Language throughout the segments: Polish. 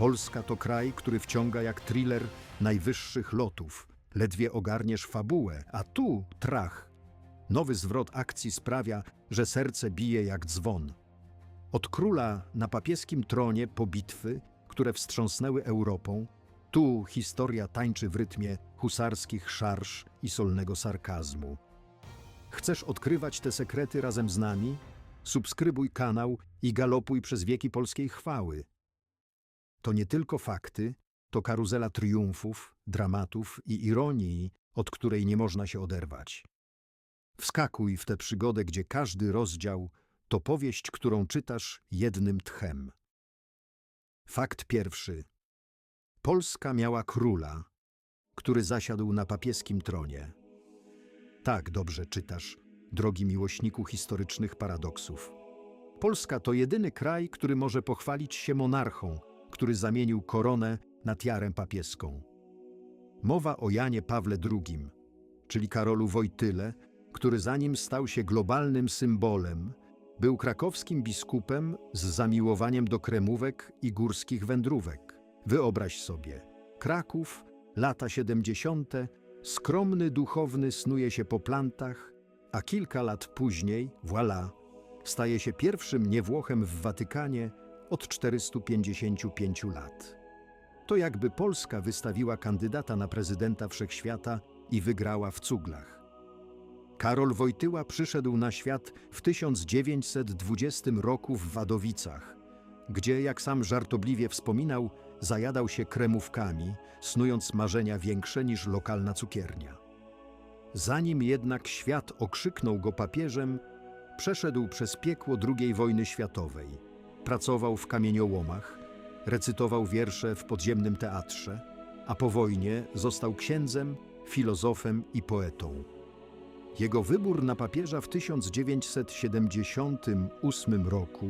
Polska to kraj, który wciąga jak thriller najwyższych lotów. Ledwie ogarniesz fabułę, a tu trach. Nowy zwrot akcji sprawia, że serce bije jak dzwon. Od króla na papieskim tronie po bitwy, które wstrząsnęły Europą, tu historia tańczy w rytmie husarskich szarż i solnego sarkazmu. Chcesz odkrywać te sekrety razem z nami? Subskrybuj kanał i galopuj przez wieki polskiej chwały. To nie tylko fakty, to karuzela triumfów, dramatów i ironii, od której nie można się oderwać. Wskakuj w tę przygodę, gdzie każdy rozdział to powieść, którą czytasz jednym tchem. Fakt pierwszy. Polska miała króla, który zasiadł na papieskim tronie. Tak dobrze czytasz, drogi miłośniku historycznych paradoksów. Polska to jedyny kraj, który może pochwalić się monarchą, który zamienił koronę na tiarę papieską. Mowa o Janie Pawle II, czyli Karolu Wojtyle, który zanim stał się globalnym symbolem, był krakowskim biskupem z zamiłowaniem do kremówek i górskich wędrówek. Wyobraź sobie, Kraków, lata 70., skromny duchowny snuje się po plantach, a kilka lat później, voilà, staje się pierwszym niewłochem w Watykanie od 455 lat. To jakby Polska wystawiła kandydata na prezydenta wszechświata i wygrała w cuglach. Karol Wojtyła przyszedł na świat w 1920 roku w Wadowicach, gdzie, jak sam żartobliwie wspominał, zajadał się kremówkami, snując marzenia większe niż lokalna cukiernia. Zanim jednak świat okrzyknął go papieżem, przeszedł przez piekło II wojny światowej. Pracował w kamieniołomach, recytował wiersze w podziemnym teatrze, a po wojnie został księdzem, filozofem i poetą. Jego wybór na papieża w 1978 roku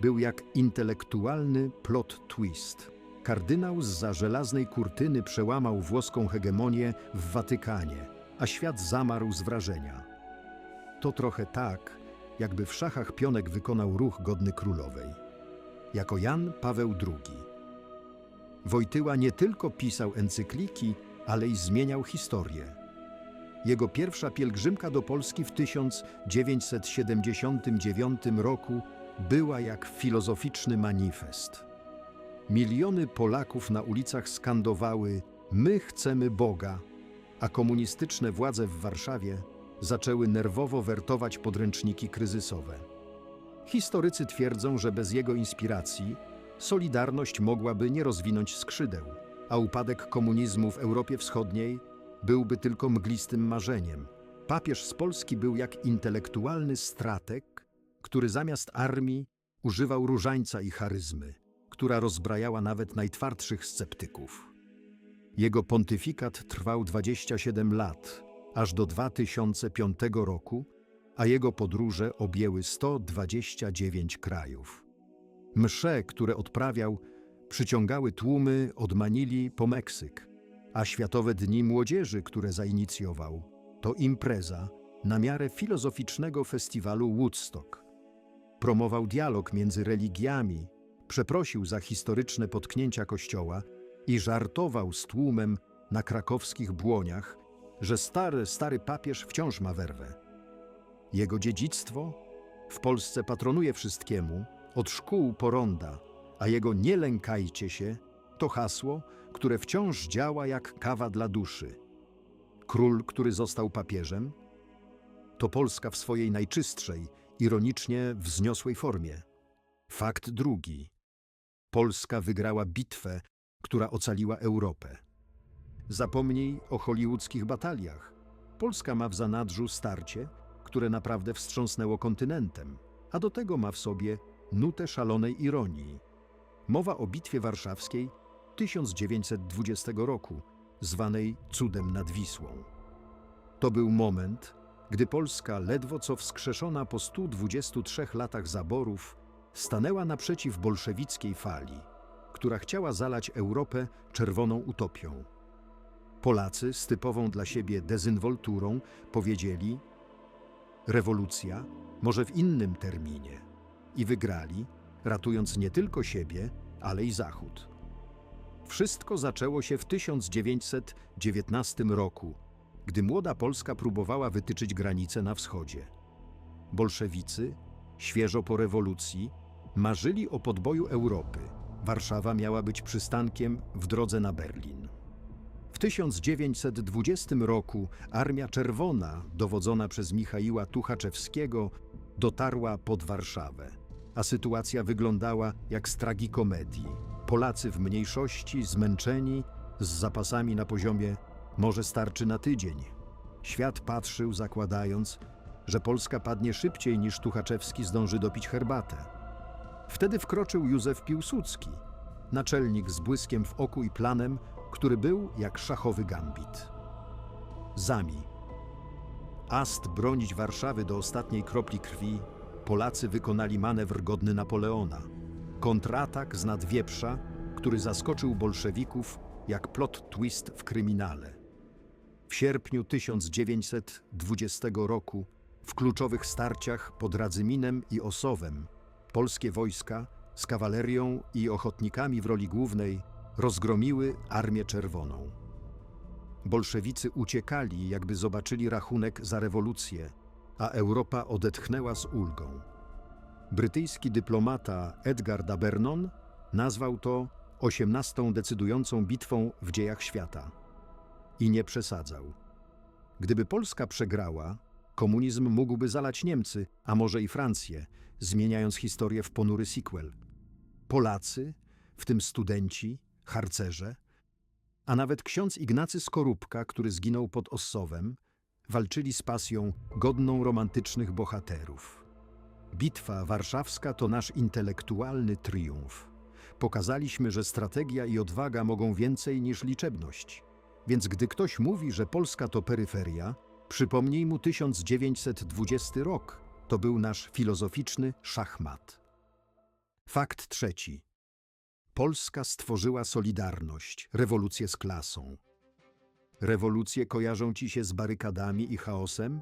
był jak intelektualny plot twist. Kardynał z żelaznej kurtyny przełamał włoską hegemonię w Watykanie, a świat zamarł z wrażenia. To trochę tak, jakby w szachach pionek wykonał ruch godny królowej. Jako Jan Paweł II. Wojtyła nie tylko pisał encykliki, ale i zmieniał historię. Jego pierwsza pielgrzymka do Polski w 1979 roku była jak filozoficzny manifest. Miliony Polaków na ulicach skandowały: My chcemy Boga, a komunistyczne władze w Warszawie zaczęły nerwowo wertować podręczniki kryzysowe. Historycy twierdzą, że bez jego inspiracji Solidarność mogłaby nie rozwinąć skrzydeł, a upadek komunizmu w Europie Wschodniej byłby tylko mglistym marzeniem. Papież z Polski był jak intelektualny strateg, który zamiast armii używał różańca i charyzmy, która rozbrajała nawet najtwardszych sceptyków. Jego pontyfikat trwał 27 lat, aż do 2005 roku, a jego podróże objęły 129 krajów. Msze, które odprawiał, przyciągały tłumy od Manili po Meksyk, a Światowe Dni Młodzieży, które zainicjował, to impreza na miarę filozoficznego festiwalu Woodstock. Promował dialog między religiami, przeprosił za historyczne potknięcia Kościoła i żartował z tłumem na krakowskich błoniach, że stary, stary papież wciąż ma werwę. Jego dziedzictwo w Polsce patronuje wszystkiemu, od szkół po ronda, a jego nie lękajcie się to hasło, które wciąż działa jak kawa dla duszy. Król, który został papieżem, to Polska w swojej najczystszej, ironicznie wzniosłej formie. Fakt drugi. Polska wygrała bitwę, która ocaliła Europę. Zapomnij o hollywoodzkich bataliach. Polska ma w zanadrzu starcie, które naprawdę wstrząsnęło kontynentem, a do tego ma w sobie nutę szalonej ironii. Mowa o Bitwie Warszawskiej 1920 roku, zwanej Cudem nad Wisłą. To był moment, gdy Polska, ledwo co wskrzeszona po 123 latach zaborów, stanęła naprzeciw bolszewickiej fali, która chciała zalać Europę czerwoną utopią. Polacy z typową dla siebie dezynwolturą powiedzieli: Rewolucja może w innym terminie. I wygrali, ratując nie tylko siebie, ale i Zachód. Wszystko zaczęło się w 1919 roku, gdy młoda Polska próbowała wytyczyć granice na wschodzie. Bolszewicy, świeżo po rewolucji, marzyli o podboju Europy. Warszawa miała być przystankiem w drodze na Berlin. W 1920 roku Armia Czerwona, dowodzona przez Michaiła Tuchaczewskiego, dotarła pod Warszawę, a sytuacja wyglądała jak z tragikomedii. Polacy w mniejszości, zmęczeni, z zapasami na poziomie może starczy na tydzień. Świat patrzył, zakładając, że Polska padnie szybciej niż Tuchaczewski zdąży dopić herbatę. Wtedy wkroczył Józef Piłsudski, naczelnik z błyskiem w oku i planem, który był jak szachowy gambit. Zami. Ast bronić Warszawy do ostatniej kropli krwi, Polacy wykonali manewr godny Napoleona. Kontratak z nadwieprza, który zaskoczył bolszewików jak plot twist w kryminale. W sierpniu 1920 roku w kluczowych starciach pod Radzyminem i Osowem polskie wojska z kawalerią i ochotnikami w roli głównej rozgromiły Armię Czerwoną. Bolszewicy uciekali, jakby zobaczyli rachunek za rewolucję, a Europa odetchnęła z ulgą. Brytyjski dyplomata Edgar d'Abernon nazwał to osiemnastą decydującą bitwą w dziejach świata. I nie przesadzał. Gdyby Polska przegrała, komunizm mógłby zalać Niemcy, a może i Francję, zmieniając historię w ponury sequel. Polacy, w tym studenci, harcerze, a nawet ksiądz Ignacy Skorupka, który zginął pod Ossowem, walczyli z pasją godną romantycznych bohaterów. Bitwa warszawska to nasz intelektualny triumf. Pokazaliśmy, że strategia i odwaga mogą więcej niż liczebność. Więc gdy ktoś mówi, że Polska to peryferia, przypomnij mu 1920 rok. To był nasz filozoficzny szachmat. Fakt trzeci. Polska stworzyła solidarność, rewolucję z klasą. Rewolucje kojarzą ci się z barykadami i chaosem?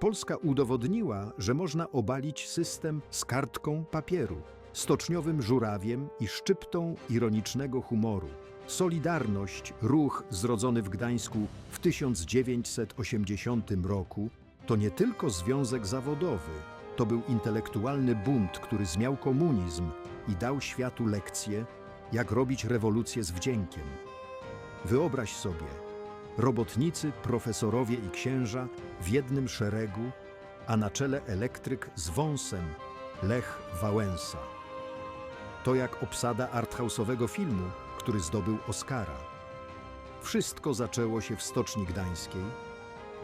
Polska udowodniła, że można obalić system z kartką papieru, stoczniowym żurawiem i szczyptą ironicznego humoru. Solidarność, ruch zrodzony w Gdańsku w 1980 roku, to nie tylko związek zawodowy, to był intelektualny bunt, który zmiał komunizm i dał światu lekcję, jak robić rewolucję z wdziękiem. Wyobraź sobie, robotnicy, profesorowie i księża w jednym szeregu, a na czele elektryk z wąsem Lech Wałęsa. To jak obsada arthouse'owego filmu, który zdobył Oscara. Wszystko zaczęło się w Stoczni Gdańskiej,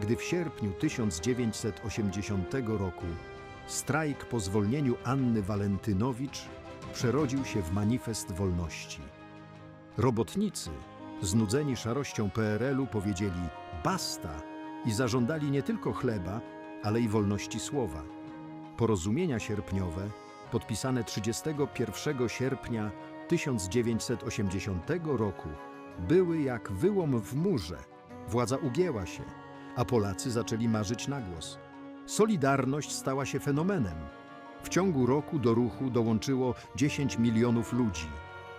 gdy w sierpniu 1980 roku strajk po zwolnieniu Anny Walentynowicz przerodził się w manifest wolności. Robotnicy, znudzeni szarością PRL-u, powiedzieli basta i zażądali nie tylko chleba, ale i wolności słowa. Porozumienia sierpniowe, podpisane 31 sierpnia 1980 roku, były jak wyłom w murze. Władza ugięła się, a Polacy zaczęli marzyć na głos. Solidarność stała się fenomenem. W ciągu roku do ruchu dołączyło 10 milionów ludzi.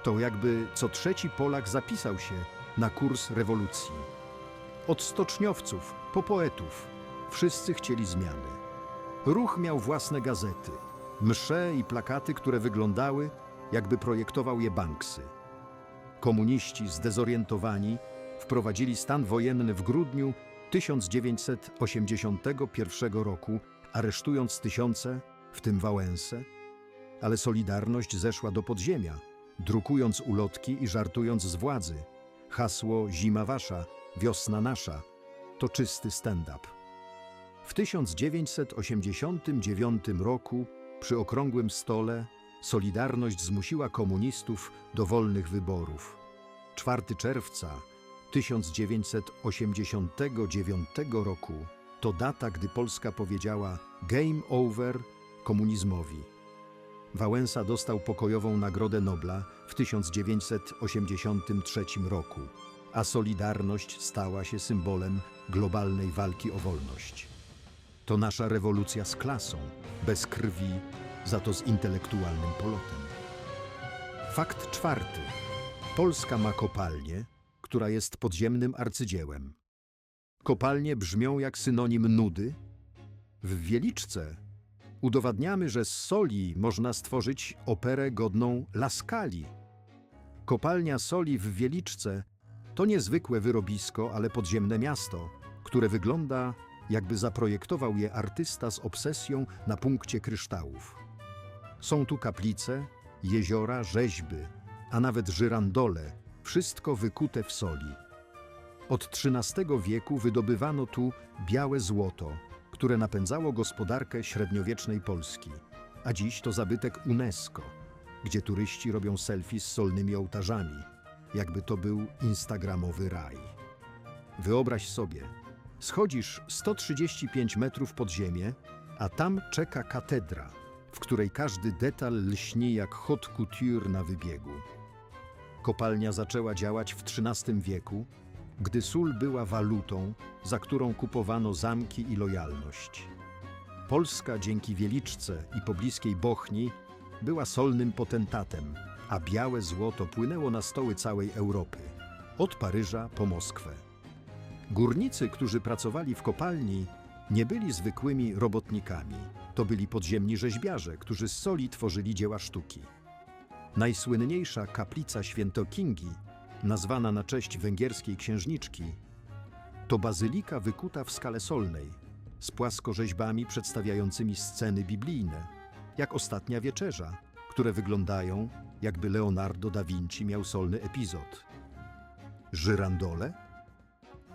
To jakby co trzeci Polak zapisał się na kurs rewolucji. Od stoczniowców po poetów wszyscy chcieli zmiany. Ruch miał własne gazety, msze i plakaty, które wyglądały, jakby projektował je Banksy. Komuniści zdezorientowani wprowadzili stan wojenny w grudniu 1981 roku, aresztując tysiące, w tym Wałęsę, ale Solidarność zeszła do podziemia, drukując ulotki i żartując z władzy. Hasło Zima wasza, wiosna nasza to czysty stand-up. W 1989 roku przy okrągłym stole Solidarność zmusiła komunistów do wolnych wyborów. 4 czerwca 1989 roku to data, gdy Polska powiedziała game over komunizmowi. Wałęsa dostał pokojową Nagrodę Nobla w 1983 roku, a Solidarność stała się symbolem globalnej walki o wolność. To nasza rewolucja z klasą, bez krwi, za to z intelektualnym polotem. Fakt czwarty. Polska ma kopalnię, która jest podziemnym arcydziełem. Kopalnie brzmią jak synonim nudy. W Wieliczce udowadniamy, że z soli można stworzyć operę godną Laskali. Kopalnia soli w Wieliczce to niezwykłe wyrobisko, ale podziemne miasto, które wygląda jakby zaprojektował je artysta z obsesją na punkcie kryształów. Są tu kaplice, jeziora, rzeźby, a nawet żyrandole, wszystko wykute w soli. Od XIII wieku wydobywano tu białe złoto, które napędzało gospodarkę średniowiecznej Polski, a dziś to zabytek UNESCO, gdzie turyści robią selfie z solnymi ołtarzami, jakby to był instagramowy raj. Wyobraź sobie, schodzisz 135 metrów pod ziemię, a tam czeka katedra, w której każdy detal lśni jak haute couture na wybiegu. Kopalnia zaczęła działać w XIII wieku, gdy sól była walutą, za którą kupowano zamki i lojalność. Polska dzięki Wieliczce i pobliskiej Bochni była solnym potentatem, a białe złoto płynęło na stoły całej Europy, od Paryża po Moskwę. Górnicy, którzy pracowali w kopalni, nie byli zwykłymi robotnikami. To byli podziemni rzeźbiarze, którzy z soli tworzyli dzieła sztuki. Najsłynniejsza kaplica Świętokingi, nazwana na cześć węgierskiej księżniczki, to bazylika wykuta w skale solnej, z płaskorzeźbami przedstawiającymi sceny biblijne, jak Ostatnia Wieczerza, które wyglądają, jakby Leonardo da Vinci miał solny epizod. Żyrandole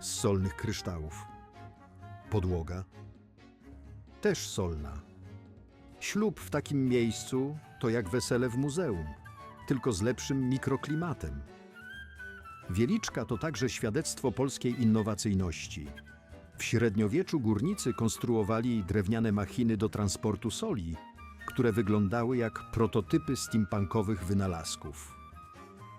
z solnych kryształów. Podłoga też solna. Ślub w takim miejscu to jak wesele w muzeum, tylko z lepszym mikroklimatem. Wieliczka to także świadectwo polskiej innowacyjności. W średniowieczu górnicy konstruowali drewniane machiny do transportu soli, które wyglądały jak prototypy steampunkowych wynalazków.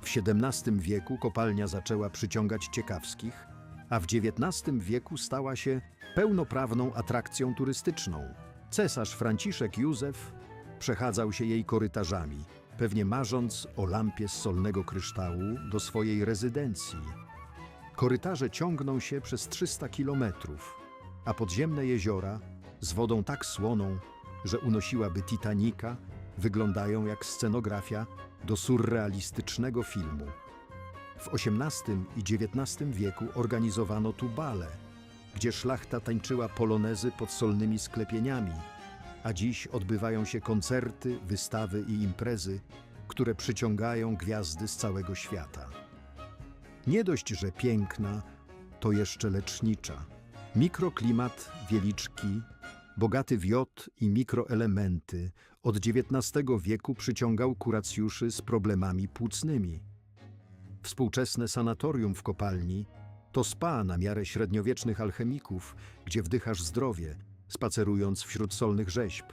W XVII wieku kopalnia zaczęła przyciągać ciekawskich, a w XIX wieku stała się pełnoprawną atrakcją turystyczną. Cesarz Franciszek Józef przechadzał się jej korytarzami, pewnie marząc o lampie z solnego kryształu do swojej rezydencji. Korytarze ciągną się przez 300 kilometrów, a podziemne jeziora z wodą tak słoną, że unosiłaby Titanica, wyglądają jak scenografia do surrealistycznego filmu. W XVIII i XIX wieku organizowano tu bale, gdzie szlachta tańczyła polonezy pod solnymi sklepieniami, a dziś odbywają się koncerty, wystawy i imprezy, które przyciągają gwiazdy z całego świata. Nie dość, że piękna, to jeszcze lecznicza. Mikroklimat wieliczki, bogaty w jod i mikroelementy od XIX wieku przyciągał kuracjuszy z problemami płucnymi. Współczesne sanatorium w kopalni to spa na miarę średniowiecznych alchemików, gdzie wdychasz zdrowie, spacerując wśród solnych rzeźb.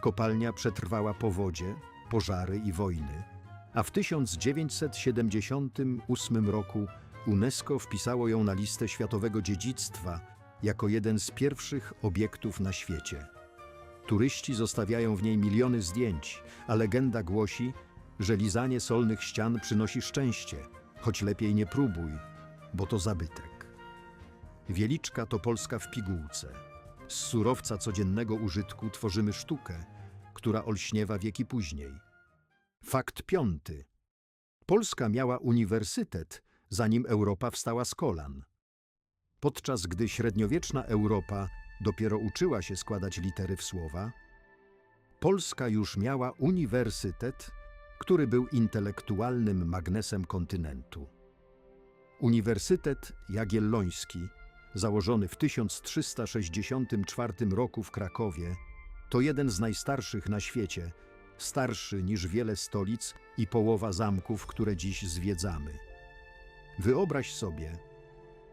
Kopalnia przetrwała powodzie, pożary i wojny, a w 1978 roku UNESCO wpisało ją na listę światowego dziedzictwa jako jeden z pierwszych obiektów na świecie. Turyści zostawiają w niej miliony zdjęć, a legenda głosi, że lizanie solnych ścian przynosi szczęście, choć lepiej nie próbuj, bo to zabytek. Wieliczka to Polska w pigułce. Z surowca codziennego użytku tworzymy sztukę, która olśniewa wieki później. Fakt piąty. Polska miała uniwersytet, zanim Europa wstała z kolan. Podczas gdy średniowieczna Europa dopiero uczyła się składać litery w słowa, Polska już miała uniwersytet, który był intelektualnym magnesem kontynentu. Uniwersytet Jagielloński, założony w 1364 roku w Krakowie, to jeden z najstarszych na świecie, starszy niż wiele stolic i połowa zamków, które dziś zwiedzamy. Wyobraź sobie,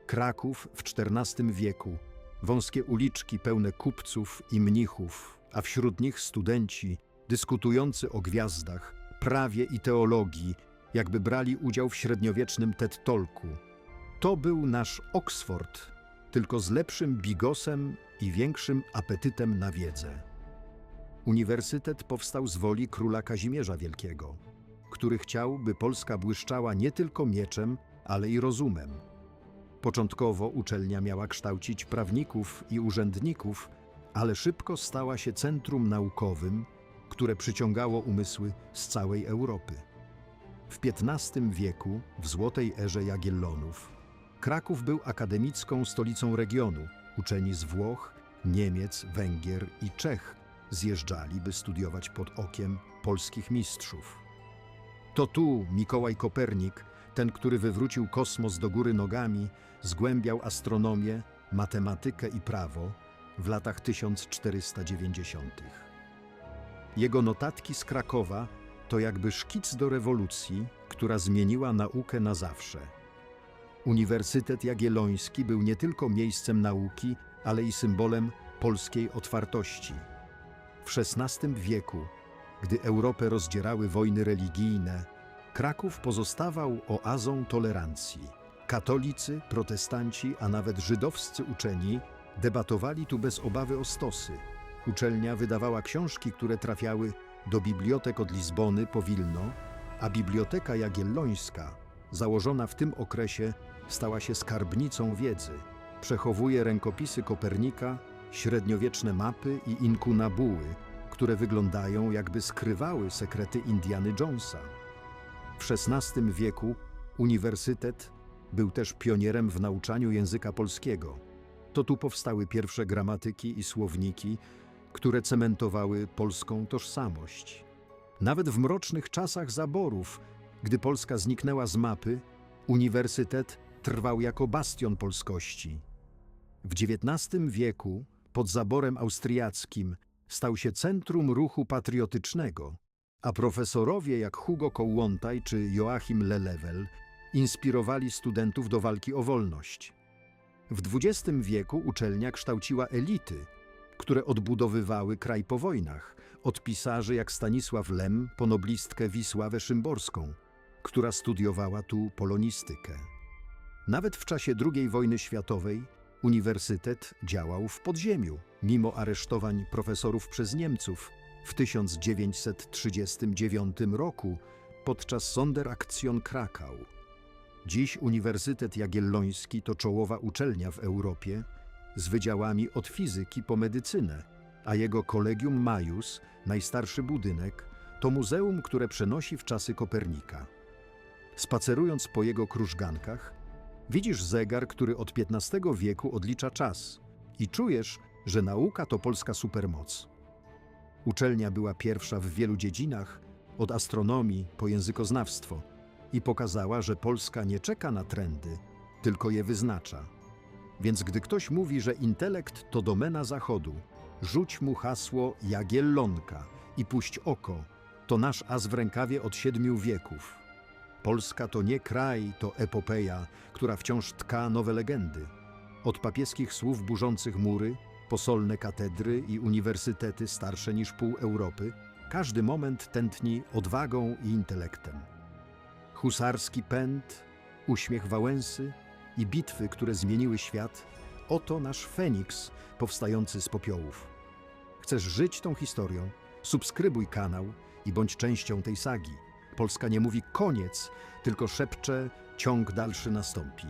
Kraków w XIV wieku, wąskie uliczki pełne kupców i mnichów, a wśród nich studenci dyskutujący o gwiazdach, prawie i teologii, jakby brali udział w średniowiecznym TED Talku. To był nasz Oxford, tylko z lepszym bigosem i większym apetytem na wiedzę. Uniwersytet powstał z woli króla Kazimierza Wielkiego, który chciał, by Polska błyszczała nie tylko mieczem, ale i rozumem. Początkowo uczelnia miała kształcić prawników i urzędników, ale szybko stała się centrum naukowym, które przyciągało umysły z całej Europy. W XV wieku, w złotej erze Jagiellonów, Kraków był akademicką stolicą regionu. Uczeni z Włoch, Niemiec, Węgier i Czech zjeżdżali, by studiować pod okiem polskich mistrzów. To tu Mikołaj Kopernik, ten, który wywrócił kosmos do góry nogami, zgłębiał astronomię, matematykę i prawo w latach 1490. Jego notatki z Krakowa to jakby szkic do rewolucji, która zmieniła naukę na zawsze. Uniwersytet Jagielloński był nie tylko miejscem nauki, ale i symbolem polskiej otwartości. W XVI wieku, gdy Europę rozdzierały wojny religijne, Kraków pozostawał oazą tolerancji. Katolicy, protestanci, a nawet żydowscy uczeni debatowali tu bez obawy o stosy. Uczelnia wydawała książki, które trafiały do bibliotek od Lizbony po Wilno, a Biblioteka Jagiellońska, założona w tym okresie, stała się skarbnicą wiedzy. Przechowuje rękopisy Kopernika, średniowieczne mapy i inkunabuły, które wyglądają jakby skrywały sekrety Indiany Jonesa. W XVI wieku uniwersytet był też pionierem w nauczaniu języka polskiego. To tu powstały pierwsze gramatyki i słowniki, które cementowały polską tożsamość. Nawet w mrocznych czasach zaborów, gdy Polska zniknęła z mapy, uniwersytet trwał jako bastion polskości. W XIX wieku, pod zaborem austriackim, stał się centrum ruchu patriotycznego, a profesorowie jak Hugo Kołłątaj czy Joachim Lelewel inspirowali studentów do walki o wolność. W XX wieku uczelnia kształciła elity, które odbudowywały kraj po wojnach, od pisarzy jak Stanisław Lem po noblistkę Wisławę Szymborską, która studiowała tu polonistykę. Nawet w czasie II wojny światowej uniwersytet działał w podziemiu, mimo aresztowań profesorów przez Niemców w 1939 roku podczas Sonderaktion Krakau. Dziś Uniwersytet Jagielloński to czołowa uczelnia w Europie z wydziałami od fizyki po medycynę, a jego Collegium Majus, najstarszy budynek, to muzeum, które przenosi w czasy Kopernika. Spacerując po jego krużgankach, widzisz zegar, który od XV wieku odlicza czas i czujesz, że nauka to polska supermoc. Uczelnia była pierwsza w wielu dziedzinach, od astronomii po językoznawstwo, i pokazała, że Polska nie czeka na trendy, tylko je wyznacza. Więc gdy ktoś mówi, że intelekt to domena Zachodu, rzuć mu hasło Jagiellonka i puść oko, to nasz as w rękawie od siedmiu wieków. Polska to nie kraj, to epopeja, która wciąż tka nowe legendy. Od papieskich słów burzących mury, posolne katedry i uniwersytety starsze niż pół Europy, każdy moment tętni odwagą i intelektem. Husarski pęd, uśmiech Wałęsy i bitwy, które zmieniły świat, oto nasz Feniks powstający z popiołów. Chcesz żyć tą historią? Subskrybuj kanał i bądź częścią tej sagi. Polska nie mówi koniec, tylko szepcze ciąg dalszy nastąpi.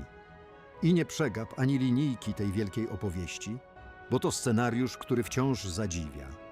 I nie przegap ani linijki tej wielkiej opowieści, bo to scenariusz, który wciąż zadziwia.